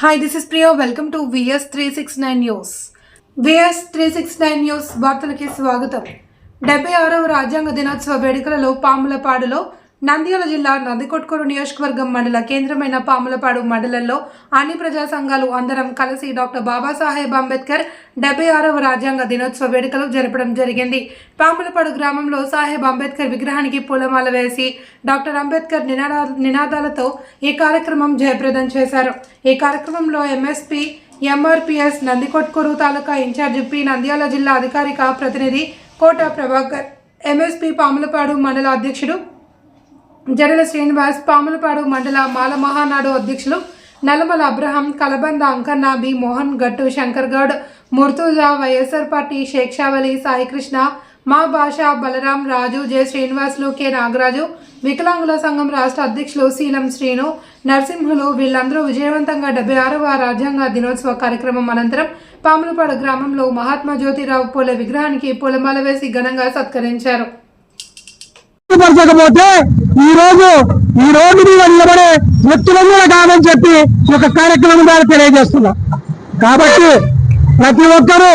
Hi this is Priyo welcome to VS three six nine news VS three six nine news వార్తలకి స్వాగతం. డెబ్బై ఆరవ రాజ్యాంగ దినోత్సవ వేడుకలలో పాములపాడులో నంద్యాల జిల్లా నందికొట్కూరు నియోజకవర్గం మండల కేంద్రమైన పాములపాడు మండలంలో అన్ని ప్రజా సంఘాలు అందరం కలిసి డాక్టర్ బాబాసాహెబ్ అంబేద్కర్ డెబ్బై ఆరవ రాజ్యాంగ దినోత్సవ వేడుకలు జరపడం జరిగింది. పాములపాడు గ్రామంలో సాహెబ్ అంబేద్కర్ విగ్రహానికి పూలమాల వేసి డాక్టర్ అంబేద్కర్ నినాదా నినాదాలతో ఈ కార్యక్రమం జయప్రదం చేశారు. ఈ కార్యక్రమంలో MSP MRPS Nandikotkur taluka incharge P Nandyal జిల్లా అధికారిక ప్రతినిధి కోట ప్రభాకర్ ఎంఎస్పీ పాములపాడు మండల అధ్యక్షుడు జడల శ్రీనివాస్ పాములపాడు మండల మాల మహానాడు అధ్యక్షులు నల్లమల అబ్రహం కలబంద Ankanna B. Mohan Gattu Shankargoud Murtuza YSR party Shaik Shavali Saikrishna మా భాష బలరాం రాజు జె. శ్రీనివాసులు కె. నాగరాజు వికలాంగుల సంఘం రాష్ట్ర అధ్యక్షులు శీలం శ్రీను నరసింహులు వీళ్ళందరూ విజయవంతంగా డెబ్బై ఆరవ రాజ్యాంగ దినోత్సవ కార్యక్రమం అనంతరం పాములపాడు గ్రామంలో మహాత్మా జ్యోతిరావు పూలే విగ్రహానికి పూలమాల వేసి ఘనంగా సత్కరించారు. ఈ రోజు ఈ రోడ్డు మీద నిలబడే వ్యక్తులందరూ కాదని చెప్పి ఒక కార్యక్రమం ద్వారా తెలియజేస్తున్నా. కాబట్టి ప్రతి ఒక్కరూ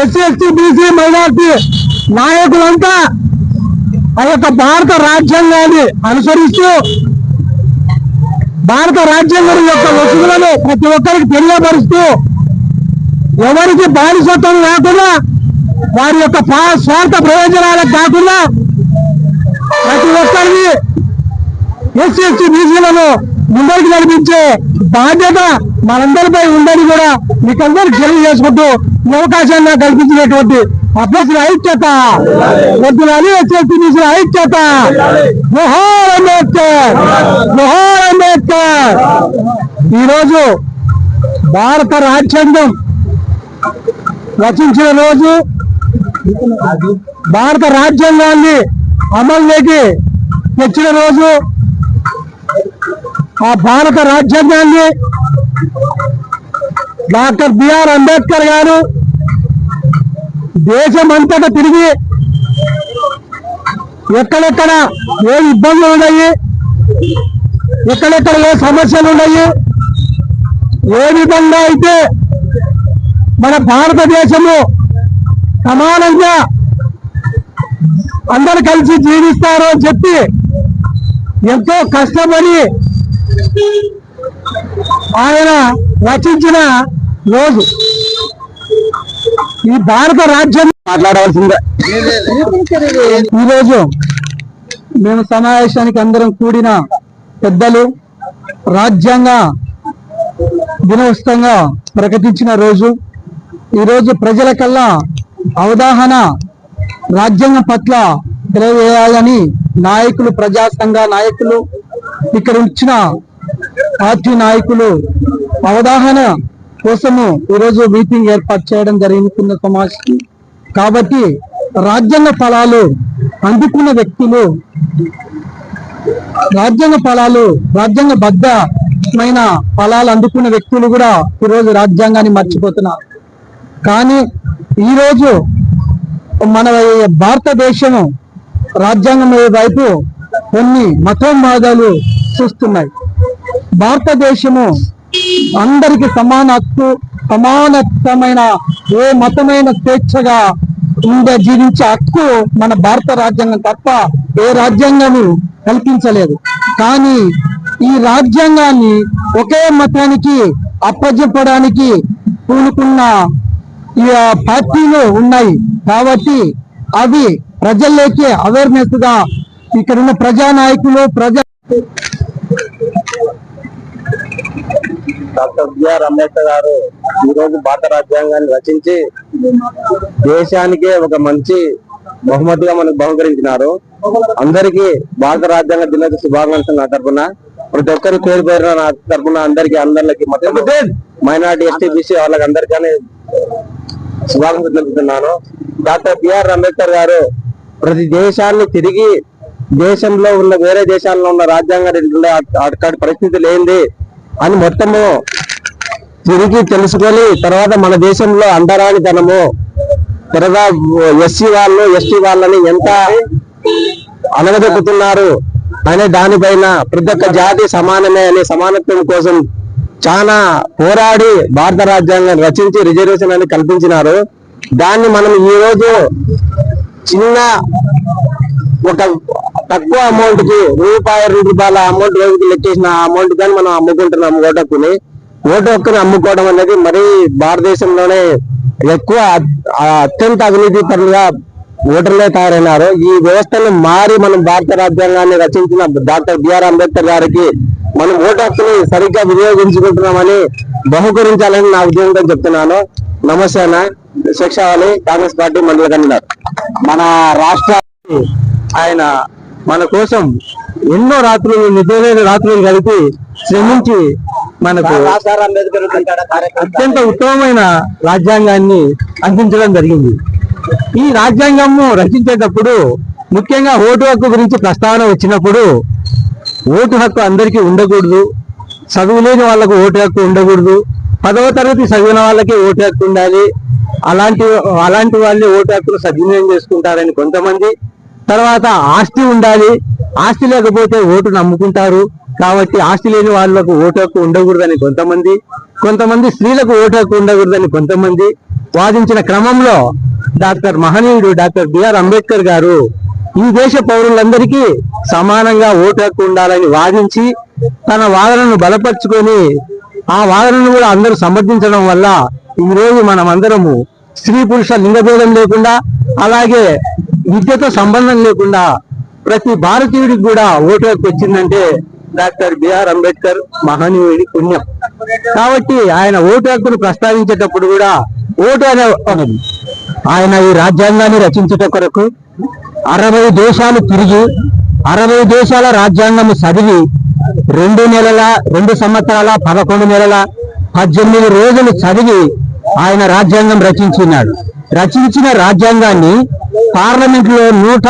ఎస్సీ ఎస్టీ బీసీ మైనార్టీ నాయకులంతా ఆ యొక్క భారత రాజ్యాంగాన్ని అనుసరిస్తూ భారత రాజ్యాంగం యొక్క వసతులను ప్రతి ఒక్కరికి తెలియపరుస్తూ ఎవరికి బానిసత్వం లేకుండా వారి యొక్క స్వార్థ ప్రయోజనాలకు కాకుండా ప్రతి ఒక్కరిని ఎస్సీ ఎస్టీ బీసీలను ముందరికి నడిపించే బాధ్యత మనందరిపై ఉందని కూడా మీకందరికి తెలియజేసుకుంటూ ఈ అవకాశాన్ని కల్పించినటువంటి అభ్యర్థుల ఐక్యత. వద్దులని ఎస్సీ ఎస్టీ బీసీల ఐక్యత. జోహార్ అంబేద్కర్! జోహార్ అంబేద్కర్! ఈరోజు భారత రాజ్యాంగం రచించిన రోజు భారత రాజ్యాంగాన్ని అమల్లోకి తెచ్చిన రోజు ఆ భారత రాజ్యాంగాన్ని డాక్టర్ బిఆర్ అంబేద్కర్ గారు దేశమంతటా తిరిగి ఎక్కడెక్కడ ఏ ఇబ్బందులు ఉన్నాయి ఎక్కడెక్కడ ఏ సమస్యలు ఉన్నాయి ఏ విధంగా అయితే మన భారతదేశము సమానంగా అందరు కలిసి జీవిస్తారు అని చెప్పి ఎంతో కష్టపడి ఆయన రచించిన రోజు. ఈ భారత రాజ్యం మాట్లాడవలసిందే. ఈరోజు మేము సమావేశానికి అందరం కూడిన పెద్దలు రాజ్యాంగ దినోత్సవంగా ప్రకటించిన రోజు. ఈరోజు ప్రజల కల్లా అవగాహన రాజ్యాంగం పట్ల తెలియజేయాలని నాయకులు ప్రజా సంఘ నాయకులు ఇక్కడ ఇచ్చిన పార్టీ నాయకులు అవగాహన కోసము ఈరోజు మీటింగ్ ఏర్పాటు చేయడం జరిగింది కింద సమాజం. కాబట్టి రాజ్యాంగ ఫలాలు అందుకున్న వ్యక్తులు రాజ్యాంగ ఫలాలు రాజ్యాంగ బద్ధమైన ఫలాలు అందుకున్న వ్యక్తులు కూడా ఈరోజు రాజ్యాంగాన్ని మర్చిపోతున్నారు. కానీ ఈరోజు మన భారతదేశము రాజ్యాంగం వైపు కొన్ని మతోన్మాదాలు చూస్తున్నాయి. భారతదేశము అందరికి సమాన హక్కు సమానత్వమైన ఏ మతమైన స్వేచ్ఛగా ఉండే జీవించే హక్కు మన భారత రాజ్యాంగం తప్ప ఏ రాజ్యాంగము కల్పించలేదు. కానీ ఈ రాజ్యాంగాన్ని ఒకే మతానికి అప్పజెప్పడానికి పూనుకున్న ఈ పార్టీలు ఉన్నాయి. కాబట్టి అవి ప్రజల్లోకి అవేర్నెస్గా ఇక్కడ ఉన్న ప్రజా నాయకులు ప్రజా డాక్టర్ బిఆర్ అంబేద్కర్ గారు ఈ రోజు భారత రాజ్యాంగాన్ని రచించి దేశానికే ఒక మంచి బహుమతిగా మనకు బహుకరించినారు. అందరికీ భారత రాజ్యాంగ దినోత్సవ శుభాకాంక్షలు నా తరపున. ప్రతి ఒక్కరి పేరు పేరున నా తరపున అందరికి అందరికి మొత్తం మైనార్టీ ఎస్టీ బీసీ వాళ్ళకి అందరికీ స్వాగతం తెలుపుతున్నాను. డాక్టర్ బిఆర్ అంబేద్కర్ గారు ప్రతి దేశాన్ని తిరిగి దేశంలో ఉన్న వేరే దేశాల్లో ఉన్న రాజ్యాంగాలు అక్కడ అక్కడి పరిస్థితులు అని మొత్తము తిరిగి తెలుసుకొని తర్వాత మన దేశంలో అండరానితనము తర్వాత ఎస్సీ వాళ్ళు ఎస్టీ వాళ్ళని ఎంత అనగదొక్కుతున్నారు అనే దానిపైన ప్రతి ఒక్క జాతి సమానమే అనే సమానత్వం కోసం చాలా పోరాడి భారత రాజ్యాంగాన్ని రచించి రిజర్వేషన్ అని కల్పించినారు. దాన్ని మనం ఈ రోజు చిన్న ఒక తక్కువ అమౌంట్కి రూపాయి రెండు రూపాయల అమౌంట్ రోజుకి లెక్కేసిన అమౌంట్ కానీ మనం అమ్ముకుంటున్నాం ఓటు హక్కుని ఓటు హక్కుని అమ్ముకోవడం అనేది మరీ భారతదేశంలోనే ఎక్కువ అత్యంత అవినీతి పరులుగా ఓటర్లే తయారైనారు. ఈ వ్యవస్థను మారి మనం భారత రాజ్యాంగాన్ని రచించిన డాక్టర్ బిఆర్ అంబేద్కర్ గారికి మనం ఓటు హక్కుని సరిగ్గా వినియోగించుకుంటున్నామని బహుకరించాలని నా ఉద్యోగంతో చెప్తున్నాను. నమస్తే అన్న. శిక్షావళి కాంగ్రెస్ పార్టీ మండల కన్వీనర్. మన రాష్ట్ర ఆయన మన కోసం ఎన్నో రాత్రులు నిద్రలేని రాత్రులు కలిపి శ్రమించి మనకు అత్యంత ఉత్తమమైన రాజ్యాంగాన్ని అందించడం జరిగింది. ఈ రాజ్యాంగము రచించేటప్పుడు ముఖ్యంగా ఓటు హక్కు గురించి ప్రస్తావన వచ్చినప్పుడు ఓటు హక్కు అందరికీ ఉండకూడదు. చదువు లేని వాళ్ళకు ఓటు హక్కు ఉండకూడదు. పదవ తరగతి చదివిన వాళ్ళకి ఓటు హక్కు ఉండాలి. అలాంటి అలాంటి వాళ్ళే ఓటు హక్కును సద్వినియోగం చేసుకుంటారని కొంతమంది తర్వాత ఆస్తి ఉండాలి. ఆస్తి లేకపోతే ఓటు నమ్ముకుంటారు. కాబట్టి ఆస్తి లేని వాళ్ళకు ఓటు హక్కు ఉండకూడదని కొంతమంది కొంతమంది స్త్రీలకు ఓటు హక్కు ఉండకూడదని కొంతమంది. వాదించిన క్రమంలో డాక్టర్ మహనీయుడు డాక్టర్ బిఆర్ అంబేద్కర్ గారు ఈ దేశ పౌరులందరికీ సమానంగా ఓటు హక్కు ఉండాలని వాదించి తన వాదనను బలపరుచుకొని ఆ వాదనను కూడా అందరూ సమర్థించడం వల్ల ఈ రోజు మనం అందరము స్త్రీ పురుష లింగభేదం లేకుండా అలాగే విద్యతో సంబంధం లేకుండా ప్రతి భారతీయుడికి కూడా ఓటు హక్కు వచ్చిందంటే డాక్టర్ బిఆర్ అంబేద్కర్ మహనీయుడి పుణ్యం. కాబట్టి ఆయన ఓటు హక్కును ప్రస్తావించేటప్పుడు కూడా ఓటు అనే ఆయన ఈ రాజ్యాంగాన్ని రచించుట కొరకు అరవై దేశాలు తిరిగి అరవై దేశాల రాజ్యాంగము చదివి రెండు నెలల రెండు సంవత్సరాల పదకొండు నెలల పద్దెనిమిది రోజులు చదివి ఆయన రాజ్యాంగం రచించినాడు. రచించిన రాజ్యాంగాన్ని పార్లమెంట్లో నూట